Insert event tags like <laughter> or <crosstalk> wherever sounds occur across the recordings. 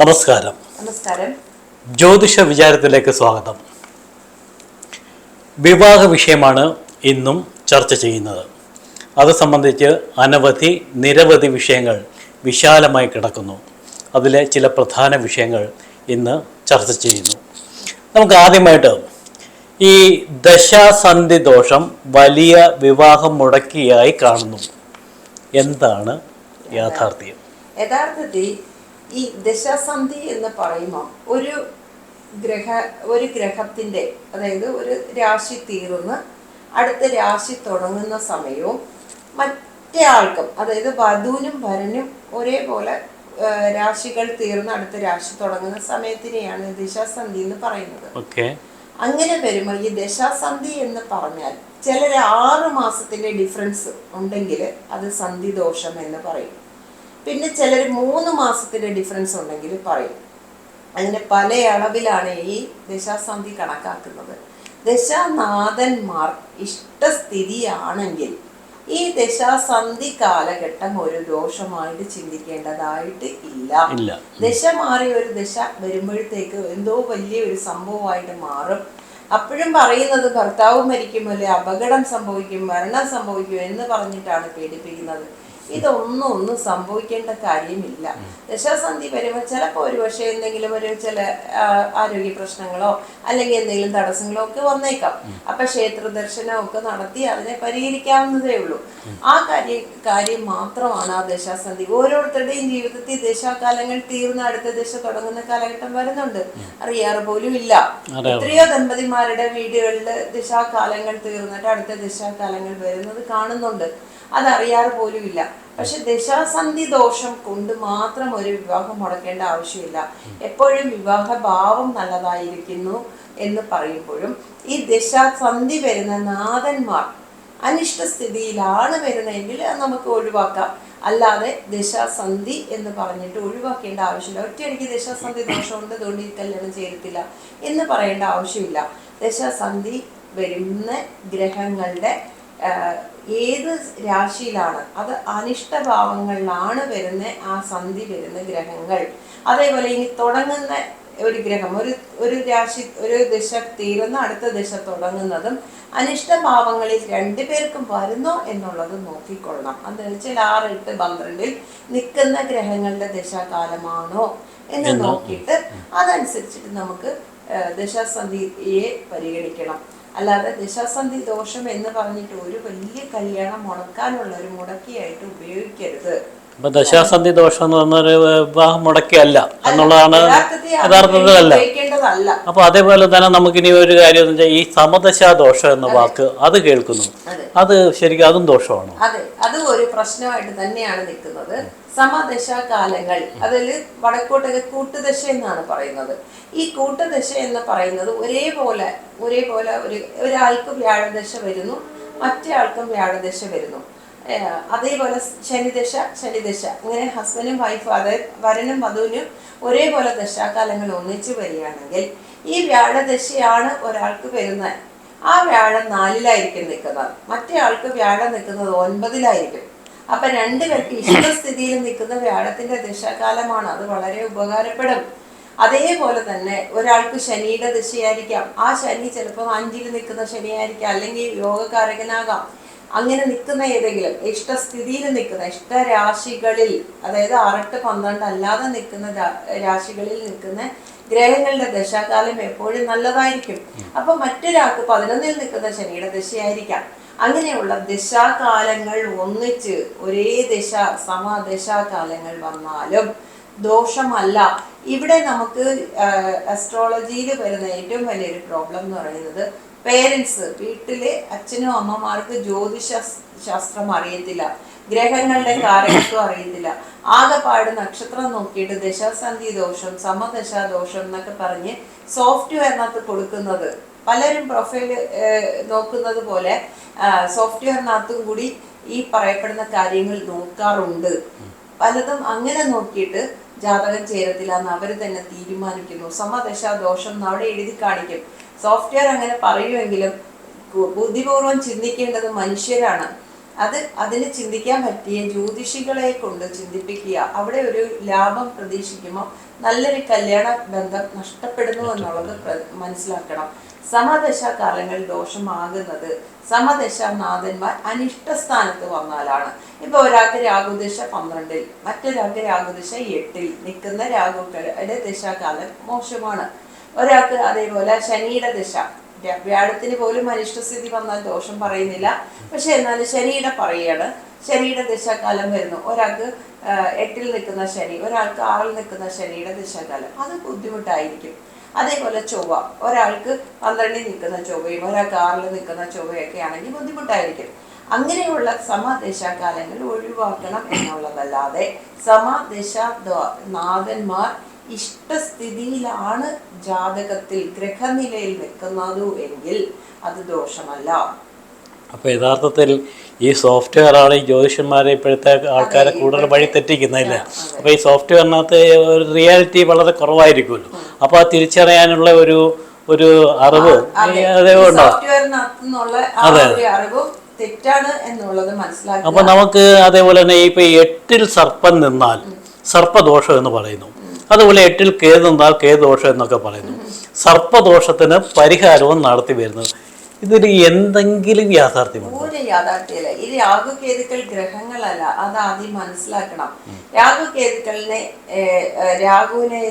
നമസ്കാരം. നമസ്കാരം. ജ്യോതിഷ വിചാരത്തിലേക്ക് സ്വാഗതം. വിവാഹ വിഷയമാണ് ഇന്നും ചർച്ച ചെയ്യുന്നത്. അത് സംബന്ധിച്ച് അനവധി നിരവധി വിഷയങ്ങൾ വിശാലമായി കിടക്കുന്നു. അതിലെ ചില പ്രധാന വിഷയങ്ങൾ ഇന്ന് ചർച്ച ചെയ്യുന്നു. നമുക്ക് ആദ്യമായിട്ട് ഈ ദശാസന്ധി ദോഷം വലിയ വിവാഹം മുടക്കിയായി കാണുന്നു. എന്താണ് യാഥാർത്ഥ്യം? യഥാർത്ഥത്തിൽ ഈ ദശാസന്ധി എന്ന് പറയുമ്പോൾ ഒരു ഗ്രഹ ഒരു ഗ്രഹത്തിന്റെ അതായത് ഒരു രാശി തീർന്ന് അടുത്ത രാശി തുടങ്ങുന്ന സമയവും മറ്റേ ആൾക്കും അതായത് വധുവിനും വരനും ഒരേപോലെ രാശികൾ തീർന്ന് അടുത്ത രാശി തുടങ്ങുന്ന സമയത്തിനെയാണ് ദശാസന്ധി എന്ന് പറയുന്നത്. ഓക്കെ. അങ്ങനെ വരുമ്പോൾ ഈ ദശാസന്ധി എന്ന് പറഞ്ഞാൽ ചിലർ ആറ് മാസത്തിന്റെ ഡിഫറൻസ് ഉണ്ടെങ്കിൽ അത് സന്ധി ദോഷം എന്ന് പറയും. പിന്നെ ചിലർ മൂന്ന് മാസത്തിന്റെ ഡിഫറൻസ് ഉണ്ടെങ്കിൽ പറയും. അങ്ങനെ പല അളവിലാണ് ഈ ദശാസന്ധി കണക്കാക്കുന്നത്. ദശാനാഥന്മാർ ഇഷ്ടസ്ഥിതിയാണെങ്കിൽ ഈ ദശാസന്ധി കാലഘട്ടം ഒരു ദോഷമായിട്ട് ചിന്തിക്കേണ്ടതായിട്ട് ഇല്ല. ഇല്ല. ദശ മാറി ഒരു ദശ വരുമ്പോഴത്തേക്ക് എന്തോ വലിയ ഒരു സംഭവമായിട്ട് മാറും. അപ്പോഴും പറയുന്നത് ഭർത്താവ് മരിക്കും അല്ലെ അപകടം സംഭവിക്കും മരണം സംഭവിക്കും എന്ന് പറഞ്ഞിട്ടാണ് പേടിപ്പിക്കുന്നത് ഇതൊന്നും ഒന്നും സംഭവിക്കേണ്ട കാര്യമില്ല. ദശാസന്ധി വരുമ്പോൾ ചിലപ്പോൾ ഒരു പക്ഷേ എന്തെങ്കിലും ഒരു ചില ആരോഗ്യ പ്രശ്നങ്ങളോ അല്ലെങ്കിൽ എന്തെങ്കിലും തടസ്സങ്ങളോ ഒക്കെ വന്നേക്കാം. അപ്പൊ ക്ഷേത്ര ദർശനമൊക്കെ നടത്തി അതിനെ പരിഹരിക്കാവുന്നതേ ഉള്ളൂ. ആ കാര്യം കാര്യം മാത്രമാണ് ആ ദശാസന്ധി. ഓരോരുത്തരുടെയും ജീവിതത്തിൽ ദശാകാലങ്ങൾ തീർന്ന അടുത്ത ദശ തുടങ്ങുന്ന കാലഘട്ടം വരുന്നുണ്ട്. അറിയാറ് പോലും ഇല്ല. എത്രയോ ദമ്പതിമാരുടെ വീടുകളിൽ ദശാകാലങ്ങൾ തീർന്നിട്ട് അടുത്ത ദശാകാലങ്ങൾ വരുന്നത് കാണുന്നുണ്ട്. അതറിയാറ് പോലുമില്ല. പക്ഷെ ദശാസന്ധി ദോഷം കൊണ്ട് മാത്രം ഒരു വിവാഹം മുടക്കേണ്ട ആവശ്യമില്ല. എപ്പോഴും വിവാഹ ഭാവം നല്ലതായിരിക്കുന്നു എന്ന് പറയുമ്പോഴും ഈ ദശാസന്ധി വരുന്ന നാഥന്മാർ അനിഷ്ടസ്ഥിതിയിലാണ് വരുന്നതെങ്കിൽ അത് നമുക്ക് ഒഴിവാക്കാം. അല്ലാതെ ദശാസന്ധി എന്ന് പറഞ്ഞിട്ട് ഒഴിവാക്കേണ്ട ആവശ്യമില്ല. ഒറ്റയടിക്ക് ദശാസന്ധി ദോഷമുണ്ട് അതുകൊണ്ട് ഈ കല്യാണം ചെയ്തിട്ടില്ല എന്ന് പറയേണ്ട ആവശ്യമില്ല. ദശാസന്ധി വരുന്ന ഗ്രഹങ്ങളുടെ ഏത് രാശിയിലാണ്? അത് അനിഷ്ടഭാവങ്ങളിലാണ് വരുന്ന ആ സന്ധി വരുന്ന ഗ്രഹങ്ങൾ. അതേപോലെ ഇനി തുടങ്ങുന്ന ഒരു ഗ്രഹം ഒരു ഒരു രാശി ഒരു ദിശ തീരുന്ന അടുത്ത ദിശ തുടങ്ങുന്നതും അനിഷ്ടഭാവങ്ങളിൽ രണ്ടുപേർക്കും വരുന്നോ എന്നുള്ളത് നോക്കിക്കൊള്ളണം. എന്ന് വെച്ചാൽ ആറ് എട്ട് പന്ത്രണ്ടിൽ നിൽക്കുന്ന ഗ്രഹങ്ങളുടെ ദശാകാലമാണോ എന്ന് നോക്കിയിട്ട് അതനുസരിച്ചിട്ട് നമുക്ക് ദശാസന്ധിയെ പരിഗണിക്കണം. അല്ലാതെ ദശാസന്ധി ദോഷം എന്ന് പറഞ്ഞിട്ട് ഒരു വലിയ കല്യാണം മുടക്കാനുള്ള ഒരു മുടക്കിയായിട്ട് ഉപയോഗിക്കരുത്. അപ്പൊ ദശാസന്ധി ദോഷം എന്ന് പറഞ്ഞൊരു വിവാഹം മുടക്കിയല്ല എന്നുള്ളതാണ് യഥാർത്ഥത്തിലല്ല. അപ്പൊ അതേപോലെ തന്നെ നമുക്കിനി ഒരു കാര്യം എന്ന് വെച്ചാൽ ഈ സമദശാ ദോഷം എന്ന വാക്ക് അത് കേൾക്കുന്നു. അത് ശരിക്കും അതും ദോഷമാണോ? അതെ. അത് ഒരു പ്രശ്നമായിട്ട് തന്നെയാണ് നിൽക്കുന്നത്. സമദശാകാലങ്ങൾ അതിൽ വടക്കോട്ടൊക്കെ കൂട്ടുദശ എന്നാണ് പറയുന്നത്. ഈ കൂട്ടുദശ എന്ന് പറയുന്നത് ഒരേപോലെ ഒരേപോലെ ഒരു ഒരാൾക്ക് വ്യാഴദശ വരുന്നു മറ്റേ ആൾക്കും വ്യാഴദശ വരുന്നു. അതേപോലെ ശനിദശ ശനിദശ. ഇങ്ങനെ ഹസ്ബൻഡും വൈഫും അതായത് വരനും വധുവിനും ഒരേപോലെ ദശാകാലങ്ങൾ ഒന്നിച്ചു വരികയാണെങ്കിൽ ഈ വ്യാഴദശയാണ് ഒരാൾക്ക് വരുന്ന ആ വ്യാഴം നാലിലായിരിക്കും നിൽക്കുന്നത്. മറ്റേ ആൾക്ക് വ്യാഴം നിൽക്കുന്നത് ഒൻപതിലായിരിക്കും. അപ്പൊ രണ്ടുപേർക്ക് ഇഷ്ടസ്ഥിതിയിൽ നിൽക്കുന്ന വ്യാഴത്തിന്റെ ദശാകാലമാണ്. അത് വളരെ ഉപകാരപ്പെടും. അതേപോലെ തന്നെ ഒരാൾക്ക് ശനിയുടെ ദശയായിരിക്കാം. ആ ശനി ചിലപ്പോൾ അഞ്ചിൽ നിൽക്കുന്ന ശനിയായിരിക്കാം. അല്ലെങ്കിൽ യോഗകാരകനാകാം. അങ്ങനെ നിൽക്കുന്ന ഏതെങ്കിലും ഇഷ്ടസ്ഥിതിയിൽ നിൽക്കുന്ന ഇഷ്ടരാശികളിൽ അതായത് ആറെട്ട് പന്ത്രണ്ട് അല്ലാതെ നിൽക്കുന്ന രാശികളിൽ നിൽക്കുന്ന ഗ്രഹങ്ങളുടെ ദശാകാലം എപ്പോഴും നല്ലതായിരിക്കും. അപ്പൊ മറ്റൊരാൾക്ക് പതിനൊന്നിൽ നിൽക്കുന്ന ശനിയുടെ ദശയായിരിക്കാം. അങ്ങനെയുള്ള ദശാകാലങ്ങൾ ഒന്നിച്ച് ഒരേ ദശ സമദശാകാലങ്ങൾ വന്നാലും ദോഷമല്ല. ഇവിടെ നമുക്ക് അസ്ട്രോളജിയിൽ വരുന്ന ഏറ്റവും വലിയൊരു പ്രോബ്ലം എന്ന് പറയുന്നത് പേരൻസ് വീട്ടിലെ അച്ഛനും അമ്മമാർക്ക് ജ്യോതിഷ ശാസ്ത്രം അറിയത്തില്ല. ഗ്രഹങ്ങളുടെ കാരകത്വം അറിയത്തില്ല. ആകെപ്പാട് നക്ഷത്രം നോക്കിയിട്ട് ദശാസന്ധി ദോഷം സമദശാ ദോഷം എന്നൊക്കെ പറഞ്ഞ് സോഫ്റ്റ്വെയറിനകത്ത് കൊടുക്കുന്നത്. പലരും പ്രൊഫൈൽ നോക്കുന്നത് പോലെ സോഫ്റ്റ്വെയറിനകത്തും കൂടി ഈ പറയപ്പെടുന്ന കാര്യങ്ങൾ നോക്കാറുണ്ട്. പലതും അങ്ങനെ നോക്കിയിട്ട് ജാതകം ചേരത്തില്ല എന്ന് അവർ തന്നെ തീരുമാനിക്കുന്നു. സമദശാ ദോഷം അവിടെ എഴുതി കാണിക്കും. സോഫ്റ്റ്വെയർ അങ്ങനെ പറയുമെങ്കിലും ബുദ്ധിപൂർവം ചിന്തിക്കേണ്ടത് മനുഷ്യരാണ്. അത് അതിന് ചിന്തിക്കാൻ പറ്റിയ ജ്യോതിഷികളെ കൊണ്ട് ചിന്തിപ്പിക്കുക. അവിടെ ഒരു ലാഭം പ്രതീക്ഷിക്കുമ്പോൾ നല്ലൊരു കല്യാണ ബന്ധം നഷ്ടപ്പെടുന്നു എന്നുള്ളത് മനസ്സിലാക്കണം. സമദശ കാലങ്ങൾ ദോഷമാകുന്നത് സമദശാനാഥന്മാർ അനിഷ്ട സ്ഥാനത്ത് വന്നാലാണ്. ഇപ്പൊ ഒരാൾക്ക് രാഹുദശ പന്ത്രണ്ടിൽ മറ്റൊരാൾക്ക് രാഹുദശ എട്ടിൽ നിൽക്കുന്ന രാഹുക്കളുടെ ദശാകാലം മോശമാണ്. ഒരാൾക്ക് അതേപോലെ ശനിയുടെ ദശ വ്യ- വ്യാഴത്തിന് പോലും അനിഷ്ടസ്ഥിതി വന്നാൽ ദോഷം പറയുന്നില്ല. പക്ഷെ എന്നാലും ശനിയുടെ പറയാണ്. ശനിയുടെ ദിശാകാലം വരുന്നു. ഒരാൾക്ക് എട്ടിൽ നിൽക്കുന്ന ശനി ഒരാൾക്ക് ആറിൽ നിൽക്കുന്ന ശനിയുടെ ദിശാകാലം. അത് ബുദ്ധിമുട്ടായിരിക്കും. അതേപോലെ ചൊവ്വ. ഒരാൾക്ക് പന്ത്രണ്ടിൽ നിൽക്കുന്ന ചൊവ്വയും ഒരാൾക്ക് ആറിൽ നിൽക്കുന്ന ചൊവ്വയൊക്കെ ആണെങ്കിൽ ബുദ്ധിമുട്ടായിരിക്കും. അങ്ങനെയുള്ള സമദിശാകാലങ്ങൾ ഒഴിവാക്കണം എന്നുള്ളതല്ലാതെ സമദേശ നാഥന്മാർ ഇഷ്ടസ്ഥിതിയിലാണ് ജാതകത്തിൽ ഗ്രഹനിലയിൽ വെക്കുന്നത് എങ്കിൽ അത് ദോഷമല്ല. അപ്പോൾ യഥാർത്ഥത്തിൽ ഈ സോഫ്റ്റ്വെയർ ആണ് ഈ ജ്യോതിഷന്മാരെ ഇപ്പോഴത്തെ ആൾക്കാരെ കൂടുതൽ വഴി തെറ്റിക്കുന്നില്ല അപ്പോൾ ഈ സോഫ്റ്റ്വെയറിനകത്ത് ഒരു റിയാലിറ്റി വളരെ കുറവായിരിക്കുമല്ലോ. അപ്പോൾ അത് തിരിച്ചറിയാനുള്ള ഒരു ഒരു അറിവ് ആ തെറ്റാണ് എന്നുള്ളത് മനസ്സിലാക്കി അപ്പോൾ നമുക്ക് അതേപോലെ തന്നെ ഇപ്പൊ എട്ടിൽ സർപ്പം നിന്നാൽ സർപ്പദോഷം എന്ന് പറയുന്നു. അതുപോലെ എട്ടിൽ കേത് കേദോഷം എന്നൊക്കെ പറയുന്നു. സർപ്പദോഷത്തിന് പരിഹാരവും നടത്തി വരുന്നത്. ഇതിൽ എന്തെങ്കിലും യാഥാർത്ഥ്യമുണ്ടോ? ഒരു യാഥാർത്ഥ്യമില്ല. ഈ രാഹുകേതുക്കൾ ഗ്രഹങ്ങളല്ല. അത് ആദ്യം മനസ്സിലാക്കണം. രാഹുകേതുക്കളിനെ രാഹുവിനെ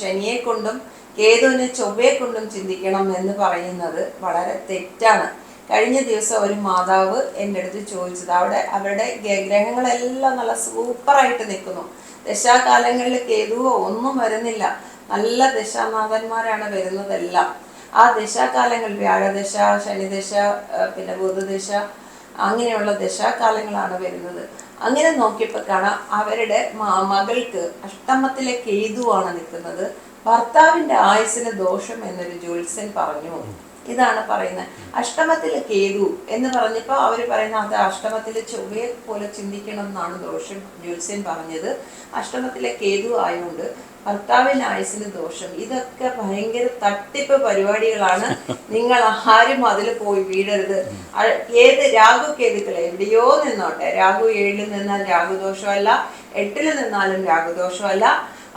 ശനിയെ കൊണ്ടും കേതുവിനെ ചൊവ്വയെ കൊണ്ടും ചിന്തിക്കണം എന്ന് പറയുന്നത് വളരെ തെറ്റാണ്. കഴിഞ്ഞ ദിവസം ഒരു മാതാവ് എന്റെ അടുത്ത് ചോദിച്ചത്. അവിടെ അവരുടെ ഗ്രഹങ്ങളെല്ലാം നല്ല സൂപ്പറായിട്ട് നിൽക്കുന്നു. ദശാകാലങ്ങളിൽ കേതുവോ ഒന്നും വരുന്നില്ല. നല്ല ദശാനാഥന്മാരാണ് വരുന്നതെല്ലാം. ആ ദശാകാലങ്ങൾ വ്യാഴദശ ശനിദശ പിന്നെ ബുധദശ അങ്ങനെയുള്ള ദശാകാലങ്ങളാണ് വരുന്നത്. അങ്ങനെ നോക്കിയപ്പോൾ കാണാം അവരുടെ മകൾക്ക് അഷ്ടമത്തിലെ കേതുവാണ് നിൽക്കുന്നത്. ഭർത്താവിന്റെ ആയുസിന് ദോഷം എന്നൊരു ജ്യോത്സ്യൻ പറഞ്ഞു. ഇതാണ് പറയുന്നത്. അഷ്ടമത്തിൽ കേതു എന്ന് പറഞ്ഞപ്പോൾ അവർ പറയുന്ന അത് അഷ്ടമത്തിലെ ചൊവ്വയെ പോലെ ചിന്തിക്കണം എന്നാണ് ദോഷം ജ്യോത്സ്യൻ പറഞ്ഞത്. അഷ്ടമത്തിലെ കേതു ആയതുകൊണ്ട് ഭർത്താവിന് ആയുസിന് ദോഷം. ഇതൊക്കെ ഭയങ്കര തട്ടിപ്പ് പരിപാടികളാണ്. നിങ്ങൾ ആരും അതിൽ പോയി വീഴരുത്. ഏത് രാഹു കേതുക്കൾ എവിടെയോ നിന്നോട്ടെ. രാഹു ഏഴിൽ നിന്നാൽ രാഹുദോഷമല്ല എട്ടിൽ നിന്നാലും രാഹുദോഷമല്ല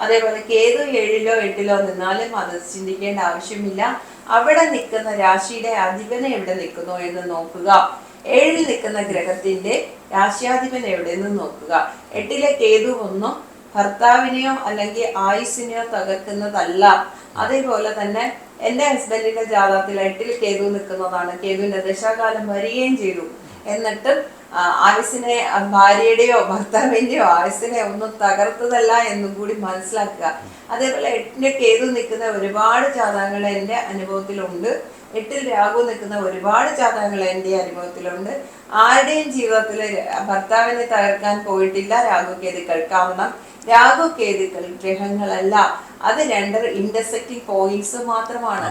അതേപോലെ കേതു ഏഴിലോ എട്ടിലോ നിന്നാലും അത് ചിന്തിക്കേണ്ട ആവശ്യമില്ല. അവിടെ നിൽക്കുന്ന രാശിയുടെ അധിപനെ എവിടെ നിൽക്കുന്നു എന്ന് നോക്കുക. ഏഴിൽ നിൽക്കുന്ന ഗ്രഹത്തിന്റെ രാശ്യാധിപൻ എവിടെയെന്ന് നോക്കുക. എട്ടിലെ കേതു ഒന്നും ഭർത്താവിനെയോ അല്ലെങ്കിൽ ആയുസിനെയോ തകർക്കുന്നതല്ല. അതേപോലെ തന്നെ എന്റെ ഹസ്ബൻഡിന്റെ ജാതകത്തിൽ എട്ടിൽ കേതു നിൽക്കുന്നതാണ്. കേതുവിന്റെ ദശാകാലം വരികയും ചെയ്തു. എന്നിട്ട് ആയുസിനെ ഭാര്യയുടെയോ ഭർത്താവിന്റെയോ ആയുസിനെ ഒന്നും തകർത്തതല്ല എന്നും കൂടി മനസ്സിലാക്കുക. അതേപോലെ എട്ടിന്റെ കേതു നിൽക്കുന്ന ഒരുപാട് ജാതകങ്ങൾ എന്റെ അനുഭവത്തിലുണ്ട്. എട്ടിൽ രാഹു നിൽക്കുന്ന ഒരുപാട് ജാതകങ്ങൾ എന്റെ അനുഭവത്തിലുണ്ട്. ആരുടെയും ജീവിതത്തിൽ ഭർത്താവിനെ തകർക്കാൻ പോയിട്ടില്ല രാഹു കേതുക്കൾ കാരണം രാഹു കേതുക്കൾ ഗ്രഹങ്ങളല്ല. അത് രണ്ട് ഇന്റർസെക്റ്റിംഗ് പോയിന്റ്സ് മാത്രമാണ്.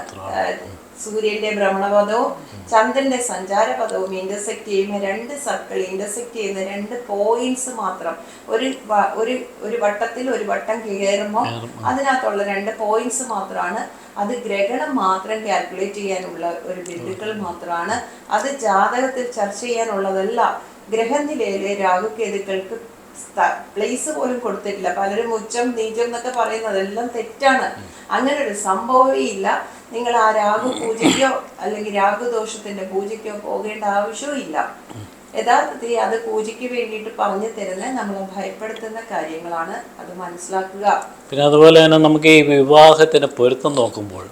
സൂര്യന്റെ ഭ്രമണപഥവും ചന്ദ്രന്റെ സഞ്ചാരപഥവും ഇന്റർസെക്ട് ചെയ്യുന്ന രണ്ട് സർക്കിൾ ഇന്റർസെക്ട് ചെയ്യുന്ന രണ്ട് പോയിന്റ്സ് മാത്രം. ഒരു ഒരു ഒരു വട്ടത്തിൽ ഒരു വട്ടം കയറുമ്പോൾ അതിനകത്തുള്ള രണ്ട് പോയിന്റ്സ് മാത്രമാണ്. അത് ഗ്രഹണം മാത്രം കാൽക്കുലേറ്റ് ചെയ്യാനുള്ള ഒരു ബിന്ദുക്കൾ മാത്രമാണ്. അത് ജാതകത്തിൽ ചർച്ച ചെയ്യാനുള്ളതല്ല. ഗ്രഹനിലയിലെ രാഹുകേതുക്കൾക്ക് പ്ലേസ് പോലും കൊടുത്തിട്ടില്ല. പലരും ഉച്ചം നീചം എന്നൊക്കെ പറയുന്നതെല്ലാം തെറ്റാണ്. അങ്ങനെ ഒരു സംഭവമേ ഇല്ല നിങ്ങൾ ആ രാഹു പൂജയ്ക്കോ അല്ലെങ്കിൽ രാഹുദോഷത്തിന്റെ പൂജയ്ക്കോ പോകേണ്ട ആവശ്യവും ഇല്ല. യഥാർത്ഥത്തിൽ അത് പൂജയ്ക്ക് വേണ്ടിയിട്ട് പറഞ്ഞു തരുന്ന നമ്മളെ ഭയപ്പെടുത്തുന്ന കാര്യങ്ങളാണ് അത് മനസ്സിലാക്കുക. പിന്നെ അതുപോലെ തന്നെ നമുക്ക് ഈ വിവാഹത്തിന് പൊരുത്തം നോക്കുമ്പോൾ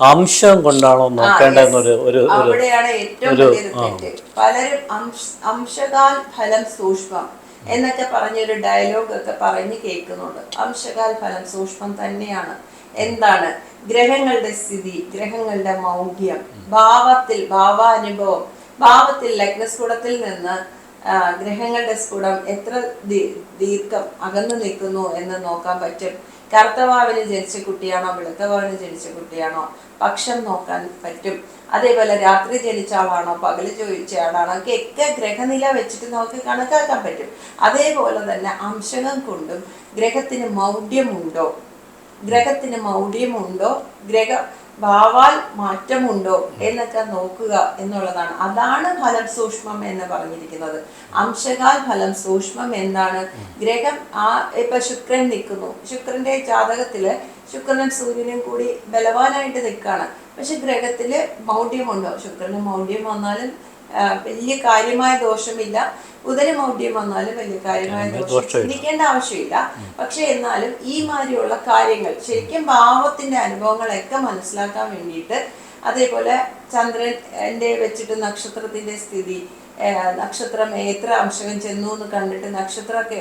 അംശം കൊണ്ടാണോ നോക്കേണ്ടതെന്നൊരു ഒരു അവിടെയാണ് ഏറ്റവും വലിയൊരു തെറ്റ്. പലരും അംശ- അംശകാൽ ഫലം സൂക്ഷ്മം എന്നൊക്കെ പറഞ്ഞൊരു ഡയലോഗ് ഒക്കെ പറഞ്ഞ് കേൾക്കുന്നുണ്ട്. അംശകാൽ ഫലം സൂക്ഷ്മം തന്നെയാണ്. എന്താണ്? ഗ്രഹങ്ങളുടെ സ്ഥിതി ഗ്രഹങ്ങളുടെ മൗഢ്യം ഭാവത്തിൽ ഭാവാനുഭവം ഭാവത്തിൽ ലഗ്നസ്ഫുടത്തിൽ നിന്ന് ഗ്രഹങ്ങളുടെ സ്ഫുടം എത്ര ദീർഘം അകന്നു നിൽക്കുന്നു എന്ന് നോക്കാൻ പറ്റും. കറുത്തവാവിന് ജനിച്ച കുട്ടിയാണോ വെളുത്തവാവിന് ജനിച്ച കുട്ടിയാണോ പക്ഷം നോക്കാൻ പറ്റും. അതേപോലെ രാത്രി ജനിച്ച ആളാണോ പകൽ ചോദിച്ച ആളാണോ ഒക്കെ ഗ്രഹനില വെച്ചിട്ട് നമുക്ക് കണക്കാക്കാൻ പറ്റും. അതേപോലെ തന്നെ അംശകം കൊണ്ടും ഗ്രഹത്തിന് മൗഢ്യമുണ്ടോ? ഗ്രഹത്തിന് മൗഢ്യമുണ്ടോ? ഗ്രഹ ഭാവാൽ മാറ്റമുണ്ടോ? എന്നൊക്കെ നോക്കുക എന്നുള്ളതാണ്. അതാണ് ഫലം സൂക്ഷ്മം എന്ന് പറഞ്ഞിരിക്കുന്നത്. അംശകാൽ ഫലം സൂക്ഷ്മം എന്താണ് ഗ്രഹം ആ ഇപ്പൊ ശുക്രൻ നിൽക്കുന്നു. ശുക്രന്റെ ജാതകത്തിൽ ശുക്രനും സൂര്യനും കൂടി ബലവാനായിട്ട് നിൽക്കുകയാണ് പക്ഷെ ഗ്രഹത്തിൽ മൗഢ്യമുണ്ടോ? ശുക്രന് മൗഢ്യം വന്നാലും വലിയ കാര്യമായ ദോഷമില്ല. ഉദരമൗഢ്യം മൗഢ്യം വന്നാലും വലിയ കാര്യമായ ദോഷം ചിന്തിക്കേണ്ട ആവശ്യമില്ല. പക്ഷെ എന്നാലും ഈ മാതിരിയുള്ള കാര്യങ്ങൾ ശരിക്കും ഭാവത്തിന്റെ അനുഭവങ്ങളൊക്കെ മനസ്സിലാക്കാൻ വേണ്ടിയിട്ട് അതേപോലെ ചന്ദ്രൻ എന്റെ വെച്ചിട്ട് നക്ഷത്രത്തിന്റെ സ്ഥിതി നക്ഷത്രം എത്ര അംശകം ചെന്നു എന്ന് കണ്ടിട്ട് നക്ഷത്രമൊക്കെ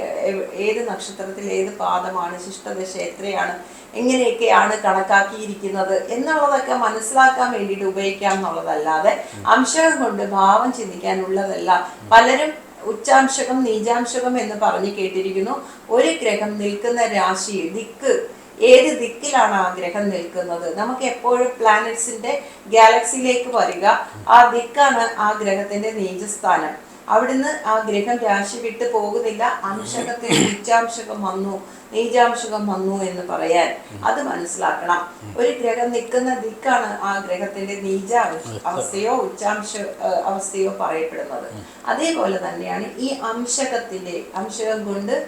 ഏത് നക്ഷത്രത്തിൽ ഏത് പാദമാണ് ശിഷ്ടദശ എത്രയാണ് എങ്ങനെയൊക്കെയാണ് കണക്കാക്കിയിരിക്കുന്നത് എന്നുള്ളതൊക്കെ മനസ്സിലാക്കാൻ വേണ്ടിയിട്ട് ഉപയോഗിക്കാം എന്നുള്ളതല്ലാതെ അംശകം കൊണ്ട് ഭാവം ചിന്തിക്കാനുള്ളതല്ല. പലരും ഉച്ചാംശകം നീചാംശകം എന്ന് പറഞ്ഞു കേട്ടിരിക്കുന്നു. ഒരു ഗ്രഹം നിൽക്കുന്ന രാശി ദിക്ക് ഏത് ദിക്കിലാണ് ആ ഗ്രഹം നിൽക്കുന്നത്? നമുക്ക് എപ്പോഴും പ്ലാനറ്റ്സിന്റെ ഗാലക്സിയിലേക്ക് വരിക. ആ ദിക്കാണ് ആ ഗ്രഹത്തിന്റെ നീചസ്ഥാനം. അവിടുന്ന് ആ ഗ്രഹം രാശി വിട്ട് പോകുന്നില്ല. അംശകത്തിൽ ഉച്ചാംശകം വന്നു. നീചാംശകം വന്നു എന്ന് പറയാൻ അത് മനസ്സിലാക്കണം. ഒരു ഗ്രഹം നിൽക്കുന്ന ദിക്കാണ് ആ ഗ്രഹത്തിന്റെ അവ- അവസ്ഥയോ ഉച്ചാംശ അവസ്ഥയോ പറയപ്പെടുന്നത്. അതേപോലെ തന്നെയാണ് ഈ അംശകത്തിന്റെ അംശകം കൊണ്ട്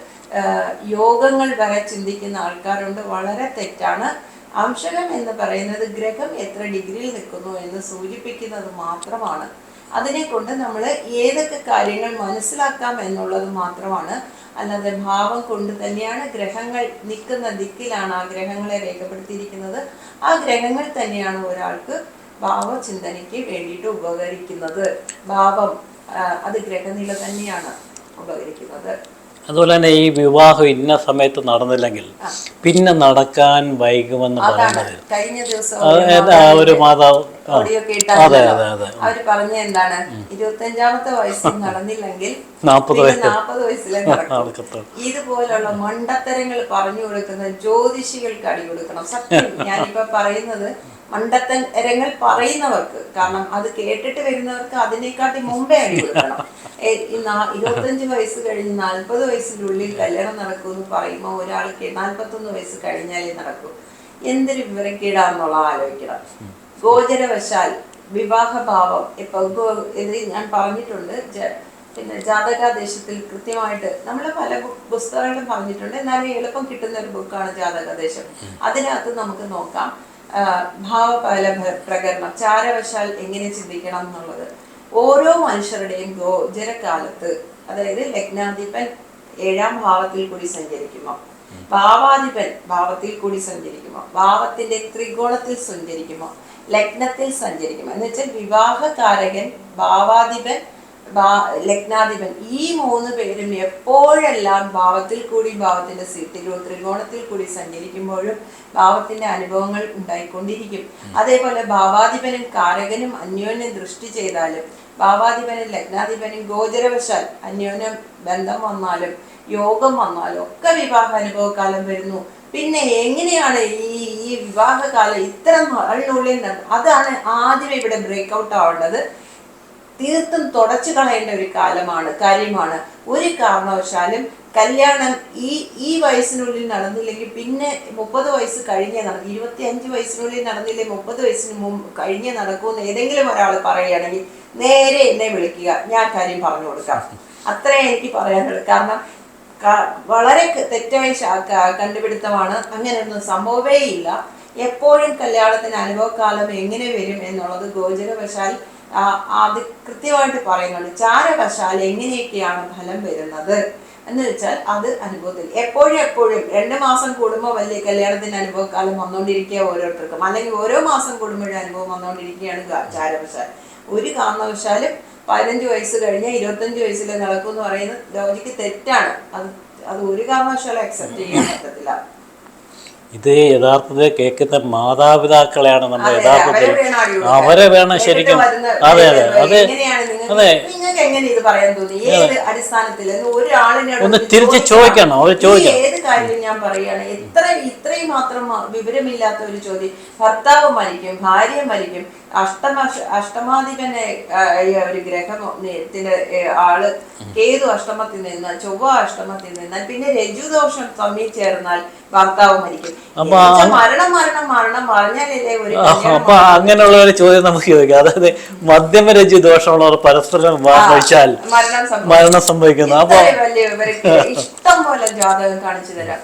യോഗങ്ങൾ വരെ ചിന്തിക്കുന്ന ആൾക്കാരുണ്ട്. വളരെ തെറ്റാണ്. അംശകം എന്ന് പറയുന്നത് ഗ്രഹം എത്ര ഡിഗ്രിയിൽ നിൽക്കുന്നു എന്ന് സൂചിപ്പിക്കുന്നത് മാത്രമാണ്. അതിനെ കൊണ്ട് നമ്മൾ ഏതൊക്കെ കാര്യങ്ങൾ മനസ്സിലാക്കാം എന്നുള്ളത് മാത്രമാണ് അല്ലാതെ ഭാവം കൊണ്ട് തന്നെയാണ് ഗ്രഹങ്ങൾ നിൽക്കുന്ന ദിക്കിലാണ് ആ ഗ്രഹങ്ങളെ രേഖപ്പെടുത്തിയിരിക്കുന്നത്. ആ ഗ്രഹങ്ങൾ തന്നെയാണ് ഒരാൾക്ക് ഭാവചിന്തനയ്ക്ക് വേണ്ടിയിട്ട് ഉപകരിക്കുന്നത്. ഭാവം അത് ഗ്രഹനില തന്നെയാണ് ഉപകരിക്കുന്നത്. അതുപോലെ തന്നെ ഈ വിവാഹം ഇന്ന സമയത്ത് നടന്നില്ലെങ്കിൽ പിന്നെ നടക്കാൻ വൈകുമെന്ന് പറയുന്നത്. കഴിഞ്ഞ ദിവസം ഒരു മാതാവ് അതെ അതെ അതെ. അവർ പറഞ്ഞ എന്താണ്? ഇരുപത്തഞ്ചാമത്തെ വയസ്സിൽ <laughs> നടന്നില്ലെങ്കിൽ നാൽപ്പത് പിന്നെ വയസ്സ് നാൽപ്പത് വയസ്സിലെ ഇതുപോലുള്ള മണ്ടത്തരങ്ങൾ പറഞ്ഞു കൊടുക്കുന്ന ജ്യോതിഷികൾക്ക് അടി കൊടുക്കണം. സത്യം. <laughs> ഞാനിപ്പോ പറയുന്നത് മണ്ടത്തരങ്ങൾ പറയുന്നവർക്ക് കാരണം അത് കേട്ടിട്ട് വരുന്നവർക്ക് അതിനെക്കാട്ടി മുമ്പേ അനുഭവിക്കണം ഇരുപത്തഞ്ച് വയസ്സ് കഴിഞ്ഞ് നാൽപ്പത് വയസ്സിനുള്ളിൽ കല്യാണം നടക്കുമെന്ന് പറയുമ്പോൾ ഒരാൾക്ക് നാൽപ്പത്തൊന്ന് വയസ്സ് കഴിഞ്ഞാലേ നടക്കൂ. എന്തൊരു വിവരക്കേടാന്നുള്ള ആലോചിക്കണം. ഗോചരവശാൽ വിവാഹഭാവം ഇപ്പൊ ഇത് ഞാൻ പറഞ്ഞിട്ടുണ്ട് പിന്നെ ജാതകാദേശത്തിൽ കൃത്യമായിട്ട് നമ്മൾ പല പുസ്തകങ്ങളും പറഞ്ഞിട്ടുണ്ട് എന്നാലും എളുപ്പം കിട്ടുന്ന ഒരു ബുക്കാണ് ജാതകാദേശം. അതിനകത്ത് നമുക്ക് നോക്കാം. ആ, ഭാവഫല ഭ- പ്രകരണം ചാരവശാൽ എങ്ങനെ ചിന്തിക്കണം എന്നുള്ളത്. ഓരോ മനുഷ്യരുടെയും ഗോചരകാലത്ത് അതായത് ലഗ്നാധിപൻ ഏഴാം ഭാവത്തിൽ കൂടി സഞ്ചരിക്കുമോ? ഭാവാധിപൻ ഭാവത്തിൽ കൂടി സഞ്ചരിക്കുമോ? ഭാവത്തിന്റെ ത്രികോണത്തിൽ സഞ്ചരിക്കുമോ? ലഗ്നത്തിൽ സഞ്ചരിക്കുമോ? എന്ന് വെച്ചാൽ വിവാഹകാരകൻ ഭാവാധിപൻ ലഗ്നാധിപൻ. ഈ മൂന്ന് പേരും എപ്പോഴെല്ലാം ഭാവത്തിൽ കൂടി ഭാവത്തിന്റെ സീറ്റിലോ ത്രികോണത്തിൽ കൂടി സഞ്ചരിക്കുമ്പോഴും ഭാവത്തിന്റെ അനുഭവങ്ങൾ ഉണ്ടായിക്കൊണ്ടിരിക്കും. അതേപോലെ ഭാവാധിപനും കാരകനും അന്യോന്യം ദൃഷ്ടി ചെയ്താലും ഭാവാധിപനും ലഗ്നാധിപനും ഗോചരവശാൽ അന്യോന്യം ബന്ധം വന്നാലും യോഗം വന്നാലും ഒക്കെ വിവാഹ അനുഭവകാലം വരുന്നു. പിന്നെ എങ്ങനെയാണ് ഈ ഈ വിവാഹകാലം ഇത്ര നാളിനുള്ളിൽ അതാണ് ആദ്യം ഇവിടെ ബ്രേക്ക് ഔട്ട് ആവേണ്ടത്. തീർത്തും തുടച്ചു കളയേണ്ട ഒരു കാലമാണ് കാര്യമാണ്. ഒരു കാരണവശാലും കല്യാണം ഈ ഈ വയസ്സിനുള്ളിൽ നടന്നില്ലെങ്കിൽ പിന്നെ മുപ്പത് വയസ്സ് കഴിഞ്ഞേ നടക്കും ഇരുപത്തി അഞ്ച് വയസ്സിനുള്ളിൽ നടന്നില്ലേ മുപ്പത് വയസ്സിന് മുമ്പ് കഴിഞ്ഞേ നടക്കുമെന്ന് ഏതെങ്കിലും ഒരാൾ പറയുകയാണെങ്കിൽ നേരെ എന്നെ വിളിക്കുക ഞാൻ കാര്യം പറഞ്ഞു കൊടുക്കാം. അത്രേ എനിക്ക് പറയാനുള്ളൂ. കാരണം വളരെ തെറ്റായ കണ്ടുപിടുത്തമാണ്. അങ്ങനെയൊന്നും സംഭവമേ ഇല്ല എപ്പോഴും കല്യാണത്തിന് അനുഭവകാലം എങ്ങനെ വരും എന്നുള്ളത് ഗോചരവശാൽ അത് കൃത്യമായിട്ട് പറയുന്നുണ്ട്. ചാരകശാല എങ്ങനെയൊക്കെയാണ് ഫലം വരുന്നത്? എന്ന് വെച്ചാൽ അത് അനുഭവത്തിൽ എപ്പോഴും എപ്പോഴും രണ്ട് മാസം കൂടുമ്പോൾ വലിയ കല്യാണത്തിന്റെ അനുഭവക്കാലം വന്നുകൊണ്ടിരിക്കുക ഓരോരുത്തർക്കും. അല്ലെങ്കിൽ ഓരോ മാസം കൂടുമ്പോഴും അനുഭവം വന്നുകൊണ്ടിരിക്കുകയാണ് ചാരവശാൽ ഒരു കാരണവശാലും പതിനഞ്ച് വയസ്സ് കഴിഞ്ഞാൽ ഇരുപത്തഞ്ച് വയസ്സിലെ നടക്കും എന്ന് പറയുന്നത് ലോജിക്ക് തെറ്റാണ്. അത് അത് ഒരു കാരണവശാലും അക്സെപ്റ്റ് ചെയ്യാൻ പറ്റത്തില്ല. ഇത് യഥാർത്ഥത്തിൽ കേൾക്കുന്ന മാതാപിതാക്കളെയാണ് നമ്മൾ യഥാർത്ഥത്തിൽ അവരെ വേണം ശരിക്കും അതെ അതെ അത്. അതെ. ഒന്ന് തിരിച്ച് ചോദിക്കണം. അവർ ചോദിക്കണം. ഏത് കാര്യം ഞാൻ പറയുകയാണ്. എത്ര ഇത്രയും മാത്രം വിവരമില്ലാത്ത ഒരു ചോദ്യം. ഭർത്താവ് മരിക്കും ഭാര്യ മരിക്കും അഷ്ടമ അഷ്ടമാധിപനെ ഈ ഒരു ഗ്രഹത്തിന്റെ ആൾ കേതു അഷ്ടമത്തിൽ നിന്നാൽ ചൊവ്വ അഷ്ടമത്തിൽ നിന്നാൽ പിന്നെ രജുദോഷം തമ്മിൽ ചേർന്നാൽ ഭർത്താവ് മരിക്കും. അപ്പൊ അപ്പൊ അങ്ങനെയുള്ള ഒരു ചോദ്യം നമുക്ക് ചോദിക്കാം. അതായത് മധ്യമരജി ദോഷമുള്ളവർ പരസ്പരം കഴിച്ചാൽ മരണം സംഭവിക്കും. മരണം സംഭവിക്കുന്നു. അപ്പൊ ഇഷ്ടം പോലെ ജാതകം കാണിച്ചു തരാം.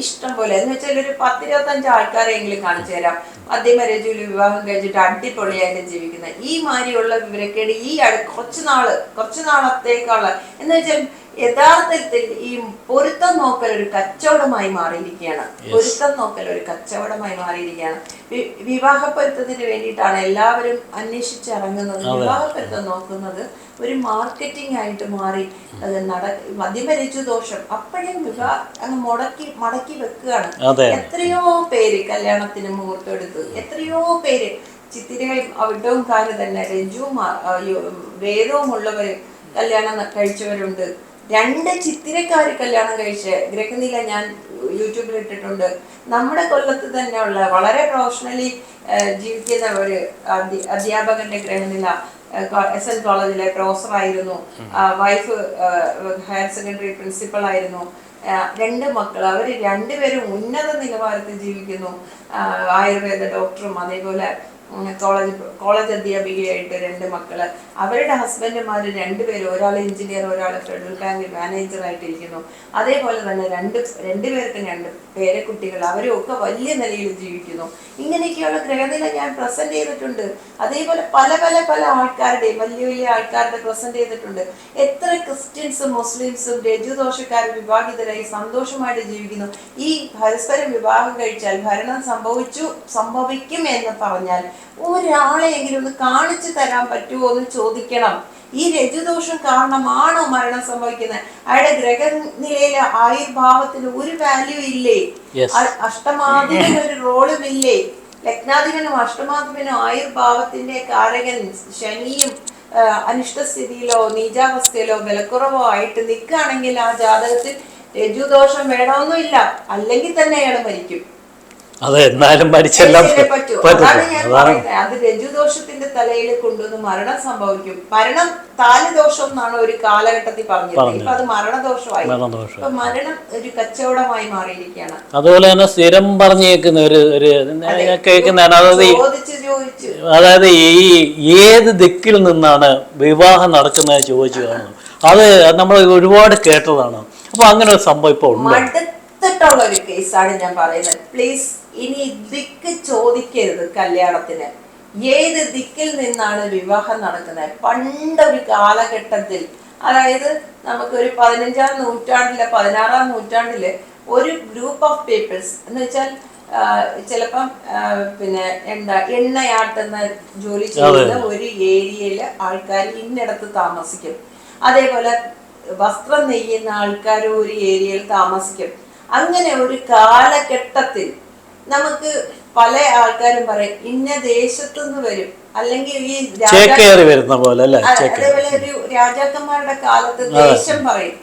ഇഷ്ടം പോലെ എന്ന് വെച്ചാൽ ഒരു പത്തിരുപത്തഞ്ച് ആൾക്കാരെങ്കിലും കാണിച്ചു തരാം. മധ്യമരജുവിൽ വിവാഹം കഴിച്ചിട്ട് അടിപൊളിയായിട്ട് ജീവിക്കുന്ന ഈ മാതിരിയുള്ള വിവരക്കേട് ഈ അടു കുറച്ച് നാൾ കുറച്ച് നാളത്തേക്കുള്ള എന്ന് വെച്ചാൽ യഥാർത്ഥത്തിൽ ഈ പൊരുത്തം നോക്കൽ ഒരു കച്ചവടമായി മാറിയിരിക്കുകയാണ്. പൊരുത്തം നോക്കൽ ഒരു കച്ചവടമായി മാറിയിരിക്കുകയാണ്. വിവാഹ പൊരുത്തത്തിന് വേണ്ടിയിട്ടാണ് എല്ലാവരും അന്വേഷിച്ചിറങ്ങുന്നത്. വിവാഹ പൊരുത്തം നോക്കുന്നത് ഒരു മാർക്കറ്റിംഗ് ആയിട്ട് മാറി. അത് നട മദ്യമരിച്ചു ദോഷം. അപ്പോഴും വിവാഹ അങ്ങ് മുടക്കി മടക്കി വെക്കുകയാണ്. എത്രയോ പേര് കല്യാണത്തിന് മുഹൂർത്തം എടുത്ത് എത്രയോ പേര് ചിത്തിരയും അവിടവും കാര് തന്നെ രഞ്ജുവും വേദവും ഉള്ളവര് കല്യാണം കഴിച്ചവരുണ്ട്. രണ്ട് ചിത്തിരക്കാര് കല്യാണം കഴിച്ച് ഗ്രഹനില ഞാൻ യൂട്യൂബിൽ ഇട്ടിട്ടുണ്ട്. നമ്മുടെ കൊല്ലത്ത് തന്നെയുള്ള വളരെ പ്രൊഫഷണലി ജീവിക്കുന്ന ഒരു അധ്യാപകന്റെ ഗ്രഹനില എസ് എൻ കോളേജിലെ പ്രൊഫസർ ആയിരുന്നു. വൈഫ് ഹയർ സെക്കൻഡറി പ്രിൻസിപ്പൾ ആയിരുന്നു രണ്ട് മക്കൾ അവർ രണ്ടുപേരും ഉന്നത നിലവാരത്തിൽ ജീവിക്കുന്നു. ആയുർവേദ ഡോക്ടറും അതേപോലെ കോളേജ് കോളേജ് അധ്യാപികയായിട്ട് രണ്ട് മക്കൾ. അവരുടെ ഹസ്ബൻഡുമാർ രണ്ടുപേരും ഒരാൾ എഞ്ചിനീയർ ഒരാൾ ഫെഡറൽ ബാങ്ക് മാനേജറായിട്ട് ഇരിക്കുന്നു അതേപോലെ തന്നെ രണ്ട് രണ്ടുപേർക്കും രണ്ട് പേരക്കുട്ടികൾ അവരും ഒക്കെ വലിയ നിലയിൽ ജീവിക്കുന്നു. ഇങ്ങനെയൊക്കെയുള്ള ഗ്രഹനില ഞാൻ പ്രസന്റ് ചെയ്തിട്ടുണ്ട്. അതേപോലെ പല പല പല ആൾക്കാരുടെയും വലിയ വലിയ ആൾക്കാരുടെ പ്രസന്റ് ചെയ്തിട്ടുണ്ട്. എത്ര ക്രിസ്ത്യൻസും മുസ്ലിംസും രജുദോഷക്കാരും വിവാഹിതരായി സന്തോഷമായിട്ട് ജീവിക്കുന്നു. ഈ പരസ്പരം വിവാഹം കഴിച്ചാൽ ഭരണം സംഭവിച്ചു സംഭവിക്കും എന്ന് പറഞ്ഞാൽ ഒരാളെയെങ്കിലും ഒന്ന് കാണിച്ചു തരാൻ പറ്റുമോ എന്ന് ചോദിക്കണം. ഈ രജുദോഷം കാരണമാണോ മരണം സംഭവിക്കുന്നത്? അയാളുടെ ഗ്രഹനിലയിലെ ആയുർഭാവത്തിന് ഒരു വാല്യൂ ഇല്ലേ? Yes. അ- അഷ്ടമാധിപന് ഒരു റോളും ഇല്ലേ? ലഗ്നാധിപനും അഷ്ടമാധിപനും ആയുർഭാവത്തിന്റെ കാരകൻ ശനിയും അനിഷ്ടസ്ഥിതിയിലോ നീചാവസ്ഥയിലോ വിലക്കുറവോ ആയിട്ട് നിൽക്കുകയാണെങ്കിൽ ആ ജാതകത്തിൽ രജുദോഷം വേണമെന്നില്ല. അല്ലെങ്കിൽ തന്നെ അയാൾ മരിക്കും. അതെ എന്നാലും മരിച്ചെല്ലാം പറ്റും. അതാണ് ഞാൻ പറയുന്നത്. അത് രജുദോഷത്തിന്റെ തലയിൽ കൊണ്ടുവന്ന് മരണം സംഭവിക്കും. മരണം താലിദോഷം എന്നാണ് ഒരു കാലഘട്ടത്തിൽ പറഞ്ഞത്. ഇപ്പൊ അത് മരണദോഷമായി. മരണദോഷം ഇപ്പൊ മരണം ഒരു കച്ചവടമായി മാറിയിരിക്കുകയാണ്. അതുപോലെ തന്നെ സ്ഥിരം പറഞ്ഞു കേൾക്കുന്ന ഒരു ഒരു കേൾക്കുന്നതാണ്. അതായത് അതായത് ഈ ഏത് ദിക്കിൽ നിന്നാണ് വിവാഹം നടക്കുന്നത് ചോദിച്ചു കാണുന്നു. അത് നമ്മൾ ഒരുപാട് കേട്ടതാണ്. അപ്പൊ അങ്ങനെ ഒരു സംഭവം ഇപ്പൊ ഉണ്ട്. മടുത്തിട്ടുള്ള ഒരു കേസാണ് ഞാൻ പറയുന്നത്. പ്ലീസ് ഇനി ദിക്ക് ചോദിക്കരുത് കല്യാണത്തിന്. ഏത് ദിക്കിൽ നിന്നാണ് വിവാഹം നടക്കുന്നത്? പണ്ടൊരു കാലഘട്ടത്തിൽ അതായത് നമുക്ക് ഒരു പതിനഞ്ചാം നൂറ്റാണ്ടിൽ പതിനാറാം നൂറ്റാണ്ടിൽ ഒരു ഗ്രൂപ്പ് ഓഫ് പീപ്പിൾസ് എന്ന് വെച്ചാൽ ചിലപ്പം പിന്നെ എന്താ എണ്ണയാട്ടുന്ന ജോലി ചെയ്യുന്ന ഒരു ഏരിയയിൽ ആൾക്കാർ ഇന്നിടത്ത് താമസിക്കും. അതേപോലെ വസ്ത്രം നെയ്യുന്ന ആൾക്കാർ ഒരു ഏരിയയിൽ താമസിക്കും. അങ്ങനെ ഒരു കാലഘട്ടത്തിൽ നമുക്ക് പല ആൾക്കാരും പറയും ഇന്ന ദേശത്തു നിന്ന് വരും. അല്ലെങ്കിൽ ഈ വരുന്ന പോലെ അതേപോലെ ഒരു രാജാക്കന്മാരുടെ കാലത്ത് ദേശം പറയും.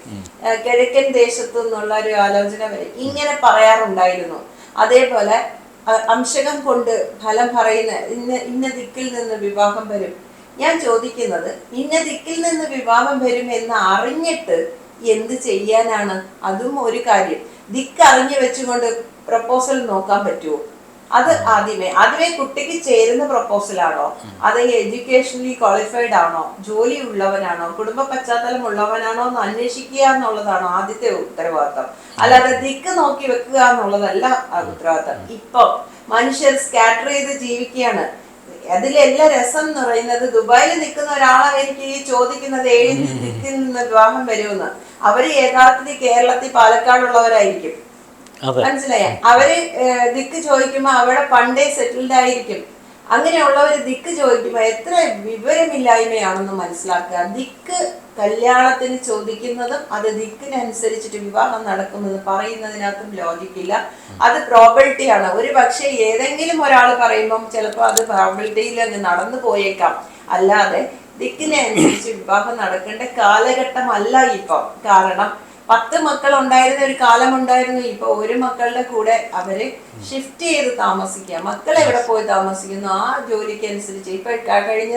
കിഴക്കൻ ദേശത്തു നിന്നുള്ള ഒരു ആലോചന വരും. ഇങ്ങനെ പറയാറുണ്ടായിരുന്നു. അതേപോലെ അംശകം കൊണ്ട് ഫലം പറയുന്ന ഇന്ന ഇന്ന ദിക്കിൽ നിന്ന് വിവാഹം വരും. ഞാൻ ചോദിക്കുന്നത് ഇന്ന ദിക്കിൽ നിന്ന് വിവാഹം വരും എന്ന് അറിഞ്ഞിട്ട് എന്ത് ചെയ്യാനാണ്? അതും ഒരു കാര്യം. ദിക്ക് അറിഞ്ഞു വെച്ചുകൊണ്ട് പ്രപ്പോസൽ നോക്കാൻ പറ്റുമോ? അത് ആദ്യമേ. ആദ്യമേ കുട്ടിക്ക് ചേരുന്ന പ്രപ്പോസലാണോ? അത് എഡ്യൂക്കേഷണലി ക്വാളിഫൈഡ് ആണോ? ജോലി ഉള്ളവനാണോ? കുടുംബ പശ്ചാത്തലം ഉള്ളവനാണോ എന്ന് അന്വേഷിക്കുക എന്നുള്ളതാണോ ആദ്യത്തെ ഉത്തരവാദിത്തം. അല്ലാതെ ദിക്ക് നോക്കി വെക്കുക എന്നുള്ളതല്ല ഉത്തരവാദിത്തം. ഇപ്പൊ മനുഷ്യർ സ്കാറ്റർ ചെയ്ത് ജീവിക്കുകയാണ്. അതിലെല്ലാം രസം എന്ന് പറയുന്നത് ദുബായിൽ നിൽക്കുന്ന ഒരാളായിരിക്കും ഈ ചോദിക്കുന്നത് ഏഴിൽ നിന്ന് വിവാഹം വരുമെന്ന്. അവർ യഥാർത്ഥത്തിൽ കേരളത്തിൽ പാലക്കാടുള്ളവരായിരിക്കും. മനസ്സിലായ? അവർ ദിക്ക് ചോദിക്കുമ്പോ അവിടെ പണ്ടേ സെറ്റിൽഡ് ആയിരിക്കും. അങ്ങനെയുള്ളവര് ദിക്ക് ചോദിക്കുമ്പോ എത്ര വിവരമില്ലായ്മയാണെന്ന് മനസ്സിലാക്കുക. ദിക്ക് കല്യാണത്തിന് ചോദിക്കുന്നതും അത് ദിക്കിനനുസരിച്ചിട്ട് വിവാഹം നടക്കുന്നത് പറയുന്നതിനകത്തും ലോജിക്കില്ല അത് പ്രോബിലിറ്റി ആണ്. ഒരു പക്ഷേ ഏതെങ്കിലും ഒരാൾ പറയുമ്പം ചിലപ്പോൾ അത് പ്രോബിലിറ്റിയിൽ അങ്ങ് നടന്നു പോയേക്കാം. അല്ലാതെ ദിക്കിനെ അനുസരിച്ച് വിവാഹം നടക്കേണ്ട കാലഘട്ടമല്ല ഇപ്പം. കാരണം പത്ത് മക്കൾ ഉണ്ടായിരുന്ന ഒരു കാലം ഉണ്ടായിരുന്നു ഇപ്പൊ ഒരു മക്കളുടെ കൂടെ അവർ ഷിഫ്റ്റ് ചെയ്ത് താമസിക്കുക. മക്കൾ എവിടെ പോയി താമസിക്കുന്നു? ആ ജോലിക്ക് അനുസരിച്ച് ഇപ്പൊ കഴിഞ്ഞ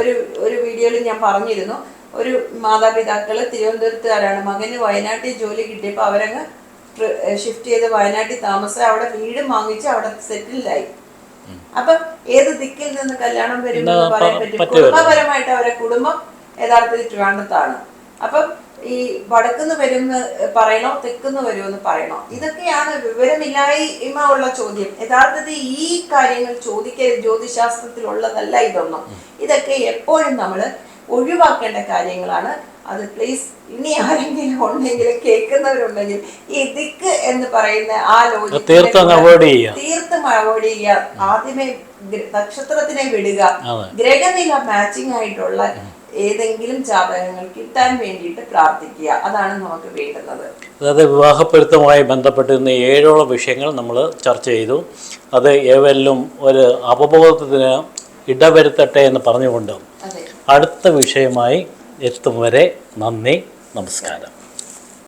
ഒരു ഒരു വീഡിയോയിൽ ഞാൻ പറഞ്ഞിരുന്നു. ഒരു മാതാപിതാക്കൾ തിരുവനന്തപുരത്തുകാരാണ്. മകന് വയനാട്ടിൽ ജോലി കിട്ടിയപ്പോൾ അവരങ്ങ് ഷിഫ്റ്റ് ചെയ്ത് വയനാട്ടിൽ താമസം അവിടെ വീട് വാങ്ങിച്ച് അവിടെ സെറ്റിൽഡായി. അപ്പൊ ഏത് ദിക്കിൽ നിന്ന് കല്യാണം വരും എന്ന് പറയാൻ പറ്റും. കുടുംബപരമായിട്ട് അവരെ കുടുംബം യഥാർത്ഥത്തിൽ ട്രിവാണ്ടത്താണ് അപ്പം ഈ വടക്കുന്ന് വരുമെന്ന് പറയണോ തെക്കുന്ന് വരുമെന്ന് പറയണോ? ഇതൊക്കെയാണ് വിവരമില്ലായ്മ ഉള്ള ചോദ്യം. യഥാർത്ഥത്തിൽ ഈ കാര്യങ്ങൾ ചോദിക്ക ജ്യോതിശാസ്ത്രത്തിലുള്ളതല്ല ഇതൊന്നും. ഇതൊക്കെ എപ്പോഴും നമ്മൾ ഒഴിവാക്കേണ്ട കാര്യങ്ങളാണ്. അത് പ്ലീസ് ഇനി ആരെങ്കിലും ഉണ്ടെങ്കിൽ കേൾക്കുന്നവരുണ്ടെങ്കിൽ ഈ ദിക്ക് എന്ന് പറയുന്ന ആ ചെയ്യുക. തീർത്തും അവോയ്ഡ് ചെയ്യുക. ആദ്യമേ നക്ഷത്രത്തിനെ വിടുക. ഗ്രഹനില മാച്ചിങ് ആയിട്ടുള്ള ഏതെങ്കിലും ജാതകങ്ങൾ കിട്ടാൻ വേണ്ടിയിട്ട് പ്രാർത്ഥിക്കുക. അതാണ് നമുക്ക് വേണ്ടുന്നത്. അതായത് വിവാഹപ്പൊരുത്തവുമായി ബന്ധപ്പെട്ടിരുന്ന ഏഴോളം വിഷയങ്ങൾ നമ്മൾ ചർച്ച ചെയ്തു. അത് ഏവരിലും ഒരു അപബോധത്തിന് ഇടവരുത്തട്ടെ എന്ന് പറഞ്ഞുകൊണ്ട് അടുത്ത വിഷയമായി എത്തും വരെ നന്ദി നമസ്കാരം.